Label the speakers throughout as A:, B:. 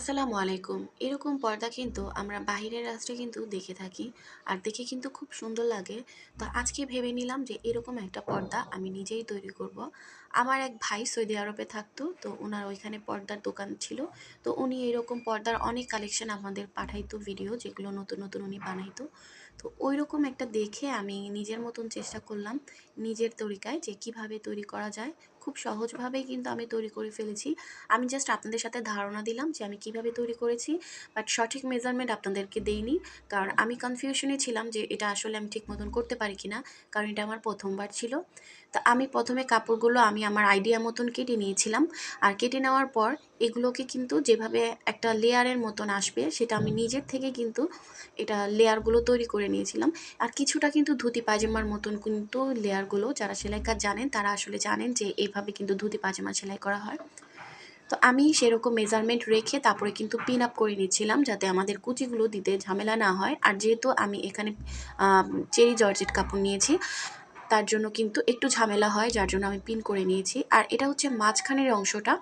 A: আসসালামু আলাইকুম এরকম পর্দা কিন্তু আমরা বাহিরের রাষ্ট্রে কিন্তু দেখে থাকি আর দেখে কিন্তু খুব সুন্দর লাগে তো আজকে ভেবে নিলাম যে এরকম একটা পর্দা আমি নিজেই তৈরি করব। আমার এক ভাই সৌদি আরবে থাকতো, তো ওনার ওইখানে পর্দার দোকান ছিল। তো উনি এরকম পর্দার অনেক কালেকশন আমাদের পাঠাইতো ভিডিও যেগুলো নতুন নতুন উনি বানাইতো। তো ওই রকম একটা দেখে আমি নিজের মতন চেষ্টা করলাম নিজের তরিকায় যে কীভাবে তৈরি করা যায়। খুব সহজভাবেই কিন্তু আমি তৈরি করে ফেলেছি। আমি জাস্ট আপনাদের সাথে ধারণা দিলাম যে আমি কীভাবে তৈরি করেছি বাট সঠিক মেজারমেন্ট আপনাদেরকে দেইনি। কারণ আমি কনফিউশনে ছিলাম যে এটা আসলে আমি ঠিক মতন করতে পারি কিনা, কারণ এটা আমার প্রথমবার ছিল। তা আমি প্রথমে কাপড়গুলো আমি আমার আইডিয়া মতন কেটে নিয়েছিলাম। আর কেটে নেওয়ার পর এগুলোকে কিন্তু যেভাবে একটা লেয়ারের মতন আসবে, সেটা আমি নিজের থেকে কিন্তু এটা লেয়ারগুলো তৈরি করে নিয়েছিলাম। আর কিছুটা কিন্তু ধুতি পায়জামার মতন কিন্তু লেয়ারগুলো যারা সেলাই কাজ জানেন, তারা আসলে জানেন যে এইভাবে কিন্তু ধুতি পায়জামা সেলাই করা হয়। তো আমি সেরকম মেজারমেন্ট রেখে তারপরে কিন্তু পিন আপ করে নিচ্ছিলাম, যাতে আমাদের কুচিগুলো দিতে ঝামেলা না হয়। আর যেহেতু আমি এখানে চেরি জর্জেট কাপড় নিয়েছি তার জন্য কিন্তু একটু ঝামেলা হয়, যার জন্য আমি পিন করে নিয়েছি। আর এটা হচ্ছে মাঝখানের অংশটা।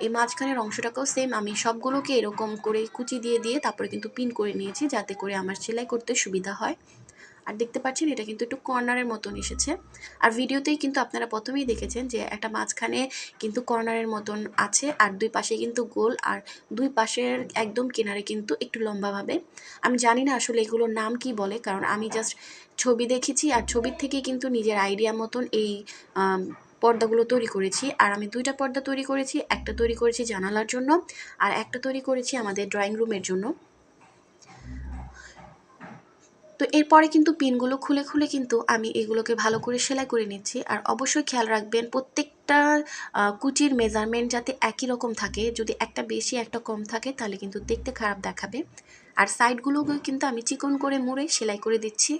A: এই মাঝখানের অংশটাকেও সেম আমি সবগুলোকে এরকম করে কুচি দিয়ে দিয়ে তারপরে কিন্তু পিন করে নিয়েছি, যাতে করে আমার সেলাই করতে সুবিধা হয়। আর দেখতে পাচ্ছেন এটা কিন্তু একটু কর্নারের মতন এসেছে। আর ভিডিওতেই কিন্তু আপনারা প্রথমেই দেখেছেন যে একটা মাঝখানে কিন্তু কর্নারের মতন আছে আর দুই পাশে কিন্তু গোল আর দুই পাশের একদম কিনারে কিন্তু একটু লম্বাভাবে। আমি জানি না আসলে এগুলোর নাম কি বলে, কারণ আমি জাস্ট ছবি দেখেছি আর ছবির থেকেই কিন্তু নিজের আইডিয়া মতন এই পর্দাগুলো তৈরি করেছি। আর আমি দুইটা পর্দা তৈরি করেছি, একটা তৈরি করেছি জানালার জন্য আর একটা তৈরি করেছি আমাদের ড্রয়িং রুমের জন্য। তো এরপরে কিন্তু পিনগুলো খুলে খুলে কিন্তু আমি এগুলোকে ভালো করে সেলাই করে নিচ্ছি। আর অবশ্যই খেয়াল রাখবেন প্রত্যেকটা কুচির মেজারমেন্ট যাতে একই রকম থাকে। যদি একটা বেশি, একটা কম থাকে, তাহলে কিন্তু দেখতে খারাপ দেখাবে। আর সাইডগুলোকে কিন্তু আমি চিকন করে মুড়ে সেলাই করে দিচ্ছি।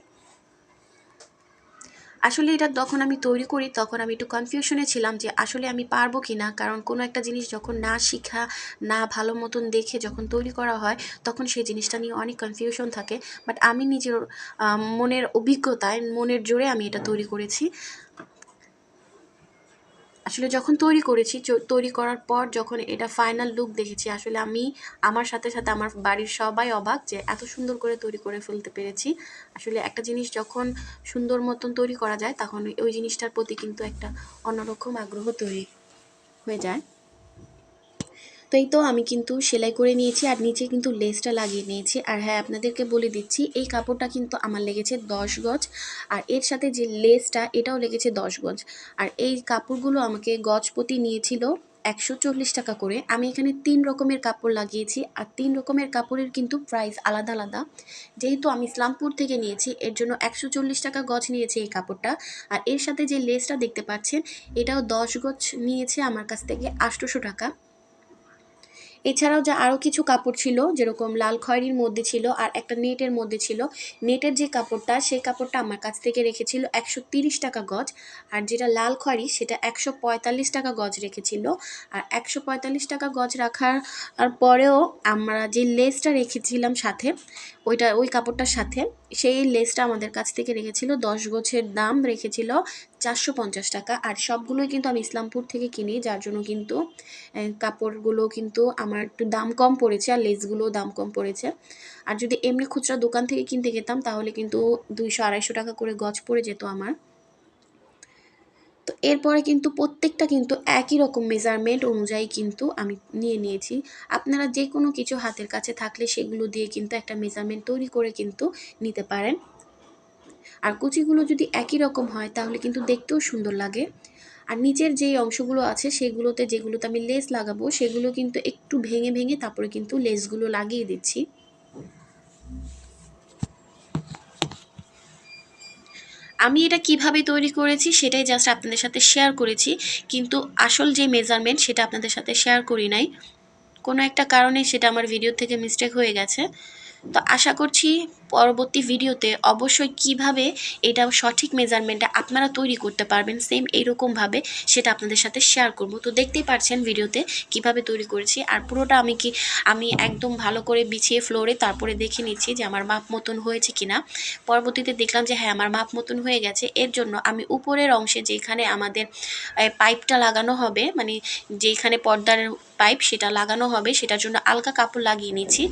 A: আসলে এটা যখন আমি তৈরি করি, তখন আমি একটু কনফিউশনে ছিলাম যে আসলে আমি পারব কি না কারণ কোনো একটা জিনিস যখন না শিখা, না ভালো মতন দেখে যখন তৈরি করা হয়, তখন সেই জিনিসটা নিয়ে অনেক কনফিউশন থাকে। বাট আমি নিজের মনের অভিজ্ঞতায়, মনের জোরে আমি এটা তৈরি করেছি। আসলে যখন তৈরি করেছি তৈরি করার পর যখন এটা ফাইনাল লুক দেখেছি, আসলে আমি আমার সাথে সাথে আমার বাড়ির সবাই অবাক যে এত সুন্দর করে তৈরি করে ফেলতে পেরেছি। আসলে একটা জিনিস যখন সুন্দর মতন তৈরি করা যায়, তখন ওই জিনিসটার প্রতি কিন্তু একটা অন্যরকম আগ্রহ তৈরি হয়ে যায়। তো এই তো আমি কিন্তু সেলাই করে নিয়েছি আর নিচে কিন্তু লেসটা লাগিয়ে নিয়েছি। আর হ্যাঁ আপনাদেরকে বলে দিচ্ছি, এই কাপড়টা কিন্তু আমার লেগেছে দশ গজ আর এর সাথে যে লেসটা, এটাও লেগেছে দশ গজ। আর এই কাপড়গুলো আমাকে গজপতি নিয়েছিল একশো চল্লিশ টাকা করে। আমি এখানে তিন রকমের কাপড় লাগিয়েছি আর তিন রকমের কাপড়ের কিন্তু প্রাইস আলাদা আলাদা। যেহেতু আমি ইসলামপুর থেকে নিয়েছি, এর জন্য একশো চল্লিশ টাকা গজ নিয়েছে এই কাপড়টা। আর এর সাথে যে লেসটা দেখতে পাচ্ছেন, এটাও দশ গজ নিয়েছে আমার কাছ থেকে আটশোশো টাকা। এছাড়াও যা আরও কিছু কাপড় ছিল, যেরকম লাল খয়েরির মধ্যে ছিল আর একটা নেটের মধ্যে ছিল, নেটের যে কাপড়টা সেই কাপড়টা আমার কাছ থেকে রেখেছিল একশো টাকা গজ আর যেটা লাল খয়েরি সেটা একশো পঁয়তাল্লিশ টাকা গজ রেখেছিল আর একশো পঁয়তাল্লিশ টাকা গজ রাখার পরেও আমরা যে লেসটা রেখেছিলাম সাথে ওইটা, ওই কাপড়টার সাথে সেই লেসটা আমাদের কাছ থেকে রেখেছিল, দশ গোছের দাম রেখেছিল চারশো পঞ্চাশ টাকা। আর সবগুলোই কিন্তু আমি ইসলামপুর থেকে কিনি, যার জন্য কিন্তু কাপড়গুলো কিন্তু আমার একটু দাম কম পড়েছে আর লেসগুলোও দাম কম পড়েছে। আর যদি এমনি খুচরা দোকান থেকে কিনতে যেতাম, তাহলে কিন্তু দুইশো আড়াইশো টাকা করে গজ পড়ে যেত আমার। এরপরে কিন্তু প্রত্যেকটা কিন্তু একই রকম মেজারমেন্ট অনুযায়ী কিন্তু আমি নিয়ে নিয়েছি। আপনারা যে কোনো কিছু হাতের কাছে থাকলে সেগুলো দিয়ে কিন্তু একটা মেজারমেন্ট তৈরি করে কিন্তু নিতে পারেন। আর কুচিগুলো যদি একই রকম হয়, তাহলে কিন্তু দেখতেও সুন্দর লাগে। আর নিচের যেই অংশগুলো আছে, সেগুলোতে যেগুলোতে আমি লেস লাগাবো, সেগুলো কিন্তু একটু ভেঙে ভেঙে তারপরে কিন্তু লেসগুলো লাগিয়ে দিচ্ছি। আমি এটা কীভাবে তৈরি করেছি সেটাই জাস্ট আপনাদের সাথে শেয়ার করেছি। কিন্তু আসল যে মেজারমেন্ট সেটা আপনাদের সাথে শেয়ার করি নাই। কোনো একটা কারণে সেটা আমার ভিডিও থেকে মিস্টেক হয়ে গেছে। তো আশা করছি পরবর্তী ভিডিওতে অবশ্যই কীভাবে এটা সঠিক মেজারমেন্টটা আপনারা তৈরি করতে পারবেন সেম এইরকমভাবে সেটা আপনাদের সাথে শেয়ার করব। তো দেখতেই পাচ্ছেন ভিডিওতে কীভাবে তৈরি করেছি। আর পুরোটা আমি কি, আমি একদম ভালো করে বিছিয়ে ফ্লোরে তারপরে দেখে নিচ্ছি যে আমার মাপ মতন হয়েছে কিনা। পরবর্তীতে দেখলাম যে হ্যাঁ আমার মাপ মতন হয়ে গেছে। এর জন্য আমি উপরের অংশে যেখানে আমাদের পাইপটা লাগানো হবে মানে যেখানে পর্দার পাইপ সেটা লাগানো হবে, সেটার জন্য আলগা কাপড় লাগিয়ে নিয়েছি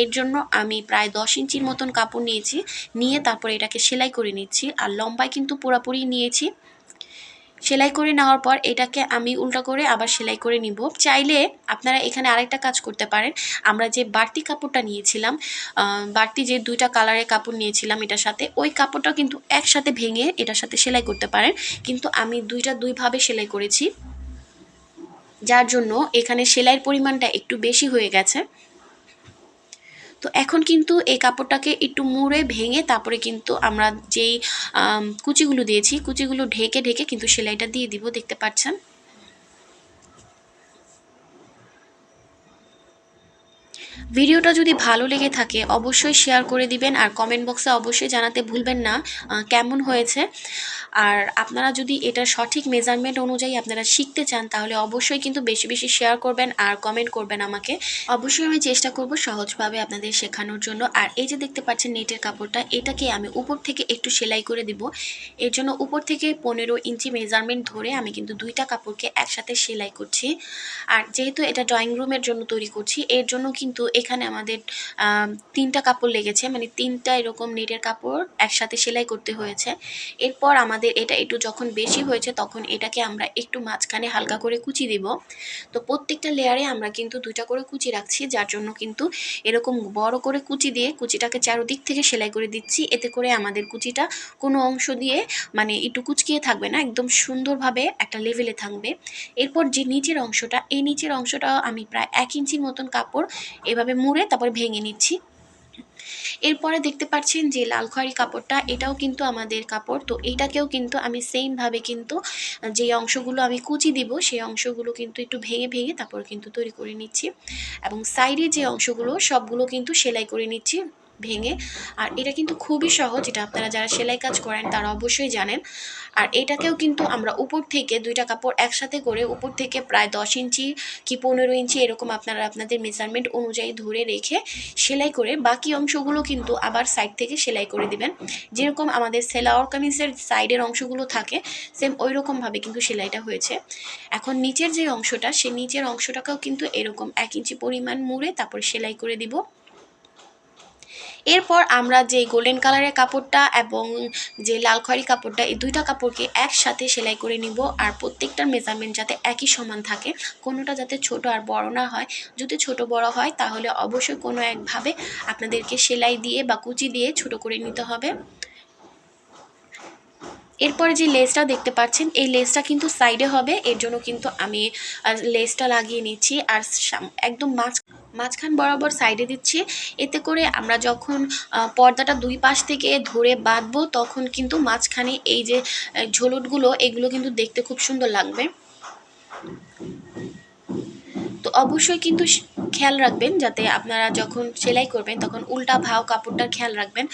A: এর জন্য আমি প্রায় দশ ইঞ্চির মতন কাপড় নিয়েছি, নিয়ে তারপরে এটাকে সেলাই করে নিচ্ছি। আর লম্বায় কিন্তু পুরোপুরি নিয়েছি। সেলাই করে নেওয়ার পর এটাকে আমি উল্টা করে আবার সেলাই করে নিব। চাইলে আপনারা এখানে আরেকটা কাজ করতে পারেন। আমরা যে বাড়তি কাপড়টা নিয়েছিলাম বাড়তি যে দুইটা কালারের কাপড় নিয়েছিলাম এটার সাথে, ওই কাপড়টা কিন্তু একসাথে ভেঙে এটার সাথে সেলাই করতে পারেন। কিন্তু আমি দুইটা দুইভাবে সেলাই করেছি। যার জন্য এখানে সেলাইয়ের পরিমাণটা একটু বেশি হয়ে গেছে। তো এখন কিন্তু এই কাপড়টাকে একটু মুড়ে ভেঙে তারপরে কিন্তু আমরা যেই কুচিগুলো দিয়েছি, কুচিগুলো ঢেকে ঢেকে কিন্তু সেলাইটা দিয়ে দিব, দেখতে পাচ্ছেন? ভিডিওটা যদি ভালো লেগে থাকে, অবশ্যই শেয়ার করে দিবেন আর কমেন্ট বক্সে অবশ্যই জানাতে ভুলবেন না কেমন হয়েছে। আর আপনারা যদি এটা সঠিক মেজারমেন্ট অনুযায়ী আপনারা শিখতে চান, তাহলে অবশ্যই কিন্তু বেশি বেশি শেয়ার করবেন আর কমেন্ট করবেন আমাকে। অবশ্যই আমি চেষ্টা করব সহজভাবে আপনাদের শেখানোর জন্য। আর এই যে দেখতে পাচ্ছেন নেটের কাপড়টা, এটাকে আমি উপর থেকে একটু সেলাই করে দিব। এর জন্য উপর থেকে পনেরো ইঞ্চি মেজারমেন্ট ধরে আমি কিন্তু দুইটা কাপড়কে একসাথে সেলাই করছি। আর যেহেতু এটা ড্রয়িং রুমের জন্য তৈরি করছি, এর জন্য কিন্তু এখানে আমাদের তিনটা কাপড় লেগেছে। মানে তিনটা এরকম নেটের কাপড় একসাথে সেলাই করতে হয়েছে। এরপর আমাদের এটা একটু যখন বেশি হয়েছে তখন এটাকে আমরা একটু মাঝখানে হালকা করে কুচি দিব। তো প্রত্যেকটা লেয়ারে আমরা কিন্তু দুইটা করে কুচি রাখছি, যার জন্য কিন্তু এরকম বড় করে কুচি দিয়ে কুচিটাকে চারোদিক থেকে সেলাই করে দিচ্ছি। এতে করে আমাদের কুচিটা কোনো অংশ দিয়ে মানে একটু কুচকিয়ে থাকবে না, একদম সুন্দরভাবে একটা লেভেলে থাকবে। এরপর যে নিচের অংশটা, এই নিচের অংশটা আমি প্রায় এক ইঞ্চির মতন কাপড় এভাবে মুড়ে তারপর ভেঙে নিচ্ছি। এরপরে দেখতে পাচ্ছেন যে লাল খয়ারি কাপড়টা, এটাও কিন্তু আমাদের কাপড়। তো এইটাকেও কিন্তু আমি সেমভাবে কিন্তু যে অংশগুলো আমি কুচি দিব, সেই অংশগুলো কিন্তু একটু ভেঙে ভেঙে তারপর কিন্তু তৈরি করে নিচ্ছি। এবং সাইডে যে অংশগুলো, সবগুলো কিন্তু সেলাই করে নিচ্ছি। ভেঙে। আর এটা কিন্তু খুবই সহজ, এটা আপনারা যারা সেলাই কাজ করেন তারা অবশ্যই জানেন। আর এটাকেও কিন্তু আমরা উপর থেকে দুইটা কাপড় একসাথে করে উপর থেকে প্রায় দশ ইঞ্চি কি পনেরো ইঞ্চি এরকম আপনারা আপনাদের মেজারমেন্ট অনুযায়ী ধরে রেখে সেলাই করে বাকি অংশগুলো কিন্তু আবার সাইড থেকে সেলাই করে দিবেন। যেরকম আমাদের সেলাওয়ার কামিজের সাইডের অংশগুলো থাকে সেম ওই রকমভাবে কিন্তু সেলাইটা হয়েছে। এখন নিচের যে অংশটা, সেই নিচের অংশটাকেও কিন্তু এরকম এক ইঞ্চি পরিমাণ মুড়ে তারপর সেলাই করে দিব। এরপর আমরা যে গোল্ডেন কালারের কাপড়টা এবং যে লাল খয়েরি কাপড়টা, এই দুইটা কাপড়কে একসাথে সেলাই করে নিব। আর প্রত্যেকটার মেজারমেন্ট যাতে একই সমান থাকে, কোনোটা যাতে ছোট আর বড় না হয়। যদি ছোট বড় হয়, তাহলে অবশ্যই কোনো একভাবে আপনাদেরকে সেলাই দিয়ে বা কুচি দিয়ে ছোট করে নিতে হবে। এরপরে যে লেসটা দেখতে পাচ্ছেন, এই লেসটা কিন্তু সাইডে হবে। এর জন্য কিন্তু আমি লেসটা লাগিয়ে নিচ্ছি। আর একদম মাঝ মাঝখান বরাবর সাইডে দিচ্ছি। এতে করে আমরা যখন পর্দাটা দুই পাশ থেকে ধরে বাঁধবো, তখন কিন্তু মাঝখানে এই যে ঝোলটগুলো, এগুলো কিন্তু দেখতে খুব সুন্দর লাগবে। তো অবশ্যই কিন্তু খেয়াল রাখবেন যাতে আপনারা যখন সেলাই করবেন তখন উল্টা ভাও কাপড়টার খেয়াল রাখবেন।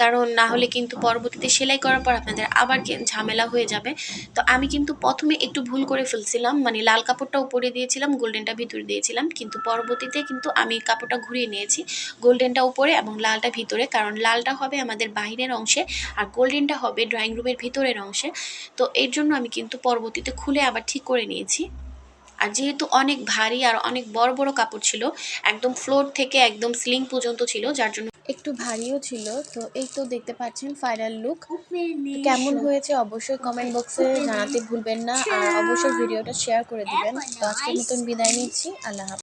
A: কারণ না হলে কিন্তু পরবর্তীতে সেলাই করার পর আপনাদের আবার ঝামেলা হয়ে যাবে। তো আমি কিন্তু প্রথমে একটু ভুল করে ফেলছিলাম মানে লাল কাপড়টা উপরে দিয়েছিলাম, গোল্ডেনটা ভিতরে দিয়েছিলাম। কিন্তু পরবর্তীতে কিন্তু আমি কাপড়টা ঘুরিয়ে নিয়েছি, গোল্ডেনটা উপরে এবং লালটা ভিতরে। কারণ লালটা হবে আমাদের বাহিরের অংশে আর গোল্ডেনটা হবে ড্রয়িং রুমের ভিতরের অংশে। তো এর জন্য আমি কিন্তু পরবর্তীতে খুলে আবার ঠিক করে নিয়েছি। আর যেহেতু অনেক ভারী আর অনেক বড় বড় কাপড় ছিল, একদম ফ্লোর থেকে একদম সিলিং পর্যন্ত ছিল, যার জন্য একটু ভারীও ছিল। তো এই তো দেখতে পাচ্ছেন ফাইনাল লুক কেমন হয়েছে অবশ্যই কমেন্ট বক্সে জানাতে ভুলবেন না। আর অবশ্যই ভিডিওটা শেয়ার করে দিবেন। তো আজকের মতন বিদায় নিচ্ছি। আল্লাহ